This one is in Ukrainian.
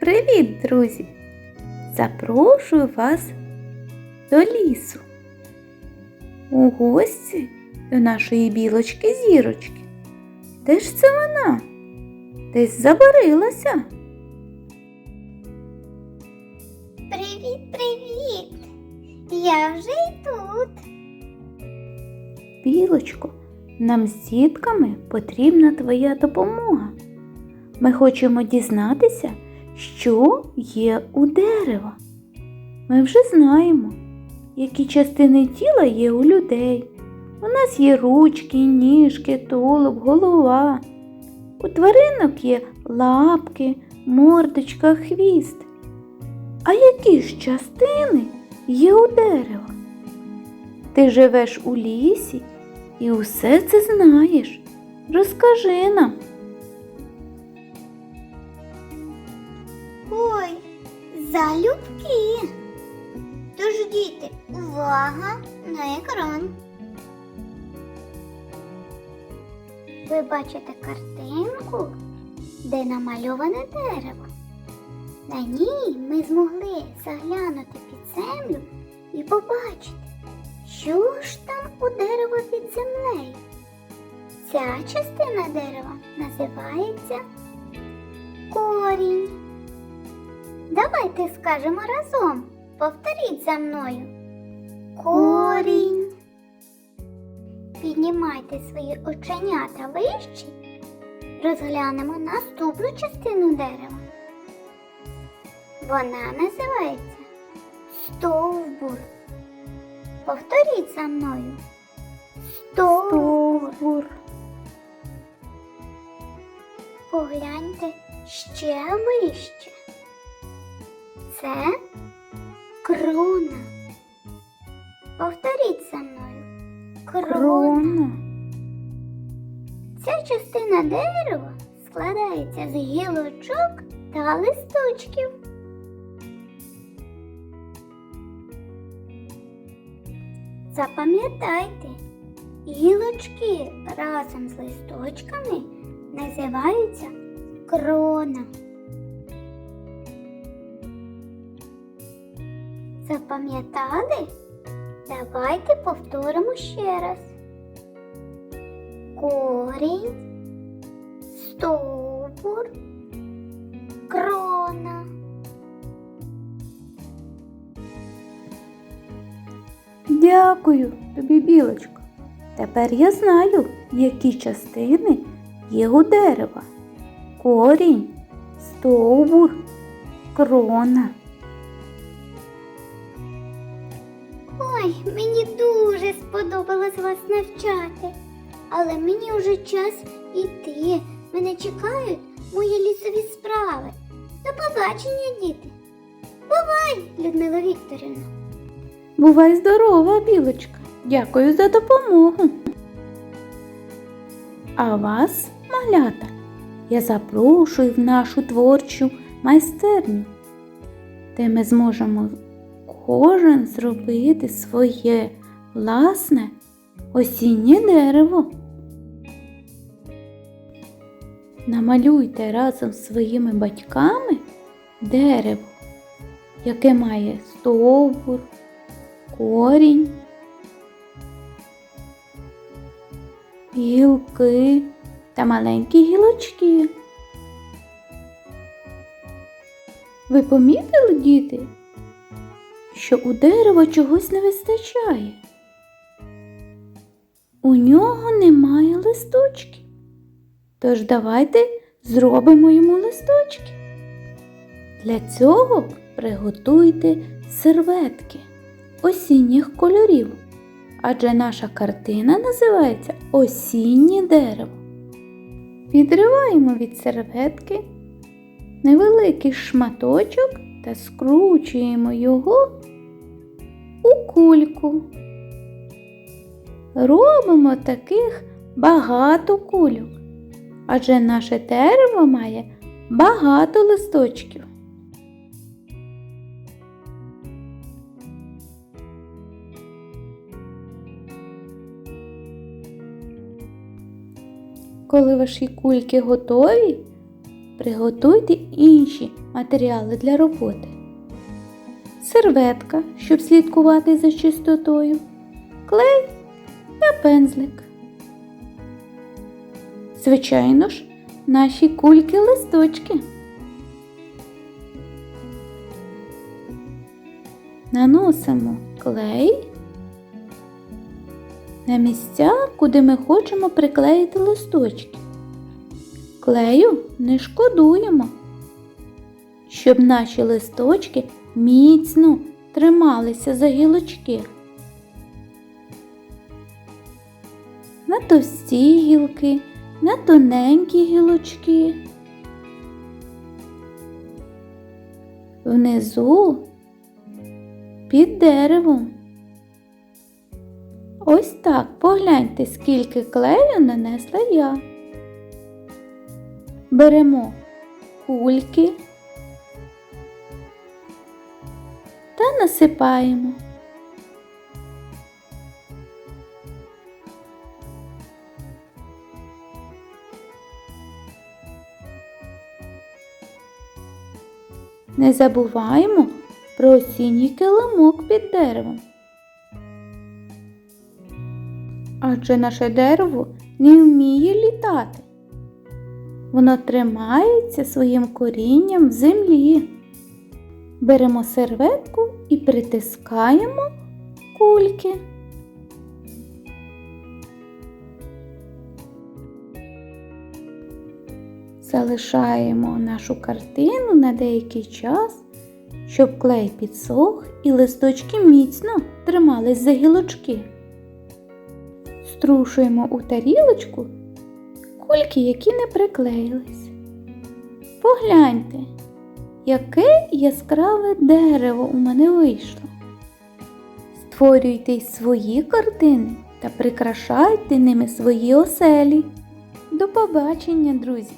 Привіт, друзі! Запрошую вас до лісу. У гості до нашої білочки зірочки. Де ж це вона? Десь забарилася. Привіт, привіт! Я вже й тут. Білочко, нам з дітками потрібна твоя допомога. Ми хочемо дізнатися, що є у дерева. Ми вже знаємо, які частини тіла є у людей. У нас є ручки, ніжки, тулуб, голова. У тваринок є лапки, мордочка, хвіст. А які ж частини є у дерева? Ти живеш у лісі і усе це знаєш. Розкажи нам. Залюбки. Тож, діти, увага на екран. Ви бачите картинку, де намальоване дерево. На ній ми змогли заглянути під землю і побачити, що ж там у дерева під землею. Ця частина дерева називається корінь. Давайте скажемо разом. Повторіть за мною. Корінь. Піднімайте свої оченята вище. Розглянемо наступну частину дерева. Вона називається стовбур. Повторіть за мною. Стовбур. Стовбур. Погляньте ще вище. Це крона. Повторіть за мною. Крона. Ця частина дерева складається з гілочок та листочків. Запам'ятайте, гілочки разом з листочками називаються крона. Запам'ятали? Давайте повторимо ще раз. Корінь, стовбур, крона. Дякую тобі, білочко. Тепер я знаю, які частини є у дерева. Корінь, стовбур, крона. Ой, мені дуже сподобалось вас навчати. Але мені вже час іти. Мене чекають мої лісові справи. До побачення, діти. Бувай, Людмила Вікторівна. Бувай здорова, білочка. Дякую за допомогу. А вас, малята, я запрошую в нашу творчу майстерню, де ми зможемо кожен зробити своє власне осіннє дерево. Намалюйте разом з своїми батьками дерево, яке має стовбур, корінь, гілки та маленькі гілочки. Ви помітили, діти, що у дерева чогось не вистачає? У нього немає листочків. Тож давайте зробимо йому листочки. Для цього приготуйте серветки осінніх кольорів, адже наша картина називається Осіннє дерево. Відриваємо від серветки невеликий шматочок та скручуємо його у кульку. Робимо таких багато кульок, адже наше дерево має багато листочків. Коли ваші кульки готові, приготуйте інші матеріали для роботи. Серветка, щоб слідкувати за чистотою, клей та пензлик. Звичайно ж, наші кульки-листочки. Наносимо клей на місця, куди ми хочемо приклеїти листочки. Клею не шкодуємо, щоб наші листочки міцно трималися за гілочки. На товсті гілки, на тоненькі гілочки. Внизу під деревом. Ось так погляньте, скільки клею нанесла я. Беремо кульки та насипаємо. Не забуваємо про осінній килимок під деревом. Адже наше дерево не вміє літати. Воно тримається своїм корінням в землі. Беремо серветку і притискаємо кульки. Залишаємо нашу картину на деякий час, щоб клей підсох і листочки міцно тримались за гілочки. Струшуємо у тарілочку кульки, які не приклеїлись. Погляньте, яке яскраве дерево у мене вийшло. Створюйте й свої картини та прикрашайте ними свої оселі. До побачення, друзі!